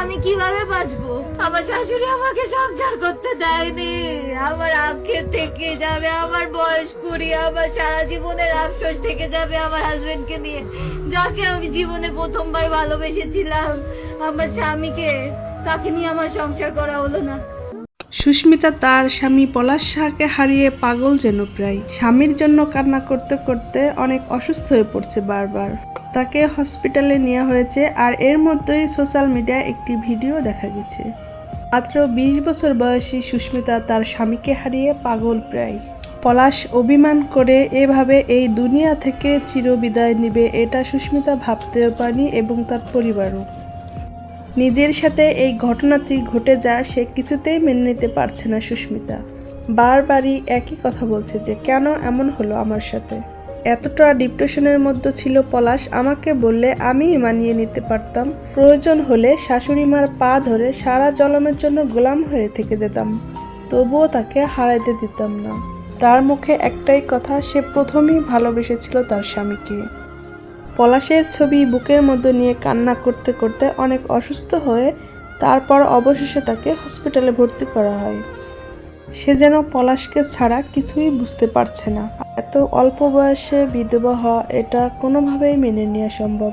আমি কীভাবে বাঁচবো? আমার শাশুড়ি আমাকে সংসার করতে দেয়নি। আমার আখের থেকে যাবে আমার বয়স কুড়ি, আমার সারা জীবনের আফসোস থেকে যাবে আমার হাজবেন্ডকে নিয়ে। যাকে আমি জীবনে প্রথমবার ভালোবেসেছিলাম, আমার স্বামীকে, তাকে নিয়ে আমার সংসার করা হলো না। সুস্মিতা তার স্বামী পলাশ শাহকে হারিয়ে পাগল যেন প্রায়। স্বামীর জন্য কান্না করতে করতে অনেক অসুস্থ হয়ে পড়ছে বারবার। তাকে হসপিটালে নেওয়া হয়েছে আর এর মধ্যেই সোশ্যাল মিডিয়ায় একটি ভিডিও দেখা গেছে। মাত্র বিশ বছর বয়সী সুস্মিতা তার স্বামীকে হারিয়ে পাগল প্রায়। পলাশ অভিমান করে এভাবে এই দুনিয়া থেকে চিরবিদায় নেবে এটা সুস্মিতা ভাবতেও পারেনি এবং তার পরিবারও। নিজের সাথে এই ঘটনাটি ঘটে যা সে কিছুতেই মেনে নিতে পারছে না সুস্মিতা। বারবারই একই কথা বলছে যে, কেন এমন হলো আমার সাথে? এতটা ডিপ্রেশনের মধ্যে ছিল পলাশ, আমাকে বললে আমি মানিয়ে নিতে পারতাম। প্রয়োজন হলে শাশুড়ি মার পা ধরে সারা জলমের জন্য গোলাম হয়ে থেকে যেতাম। তবুও তাকে হারাইতে দিতাম না। তার মুখে একটাই কথা, সে প্রথমেই ভালোবেসেছিল তার স্বামীকে। পলাশের ছবি বুকের মধ্যে নিয়ে কান্না করতে করতে অনেক অসুস্থ হয়ে তারপর অবশেষে তাকে হসপিটালে ভর্তি করা হয়। সে যেন পলাশকে ছাড়া কিছুই বুঝতে পারছে না। এত অল্প বয়সে বিধবা হওয়া এটা কোনোভাবেই মেনে নেওয়া সম্ভব